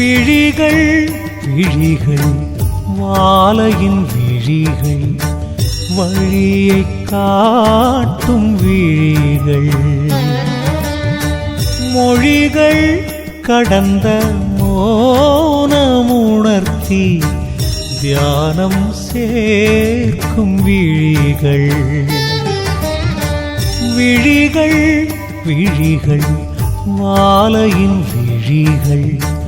விழிகள் விழிகள் மாலையின் விழிகள் வழியை காட்டும் விழிகள். மொழிகள் கடந்த மோனமுணர்த்தி தியானம் சேர்க்கும் விழிகள். விழிகள் விழிகள் மாலையின் விழிகள்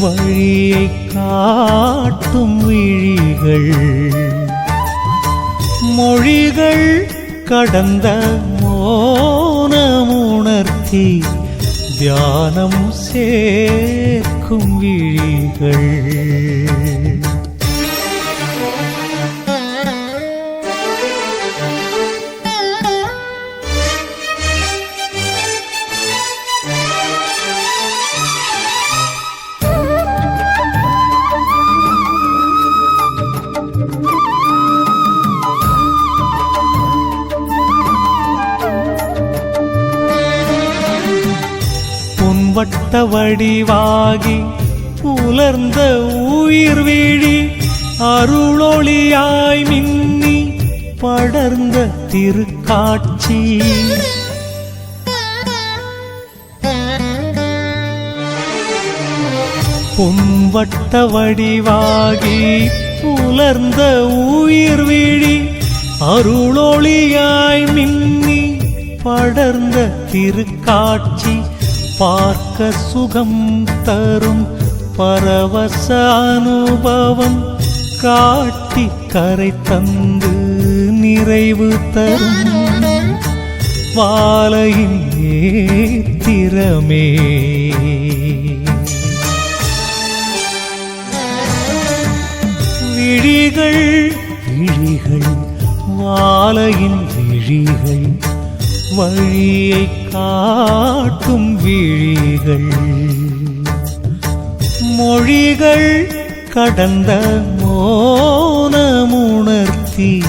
வழியை காட்டும் விழிகள். மொழிகள் கடந்த மோனமுணர்த்தி தியானம் சேர்க்கும் விழிகள். பொன்வட்ட வடிவாகி உலர்ந்த உயிர் வீழி அருளொளியாய் மின்னி படர்ந்த திருக்காட்சி. பொன்வட்ட வடிவாகி புலர்ந்த உயிர் வீழி அருளொளியாய் மின்னி படர்ந்த திருக்காட்சி. பார்க்க சுகம் தரும் பரவச அனுபவம் காட்டி கரை தந்து நிறைவு தரும். வாழையின் ஏத்திரமே விழிகள் விழிகள் வாழையின் விழிகள் வழியை காட்டும் விழிகள். மொழிகள் கடந்த மோனமுணர்த்தி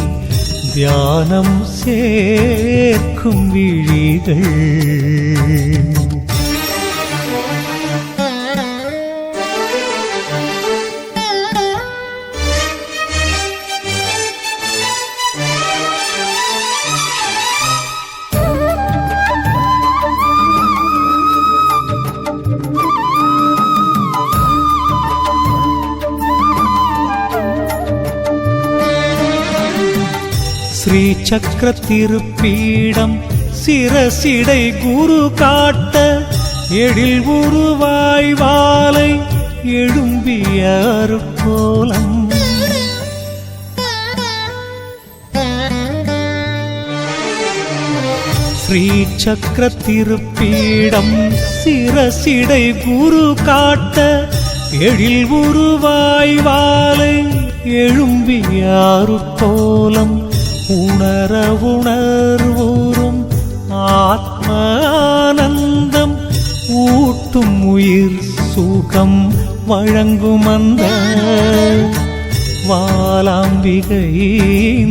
தியானம் சேர்க்கும் விழிகள். ஸ்ரீ சக்கர திருப்பீடம் சிரசிடை குரு காட்ட எழில் உருவாய் வாழை எழும்பிய அருக்கோலம். ஸ்ரீ சக்கர திருப்பீடம் சிரசிடை குரு காட்ட எழில் உருவாய் வாழை எழும்பியாறு கோலம் உணர உணர்வூரும் ஆத்மானந்தம் ஊட்டும் உயிர் சுகம் வழங்கும் அந்த வாலாம்பிகை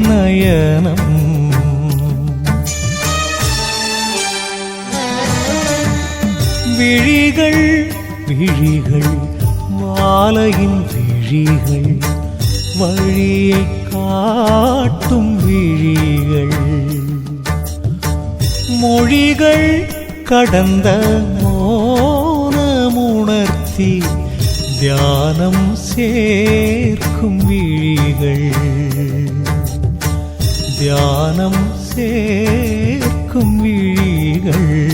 நயனம். விழிகள் விழிகள் மாலையின் விழிகள் வழியை காட்டும் விழிகள். மொழிகள் கடந்த மோனமுணர்த்தி தியானம் சேர்க்கும் விழிகள். தியானம் சேர்க்கும் விழிகள்.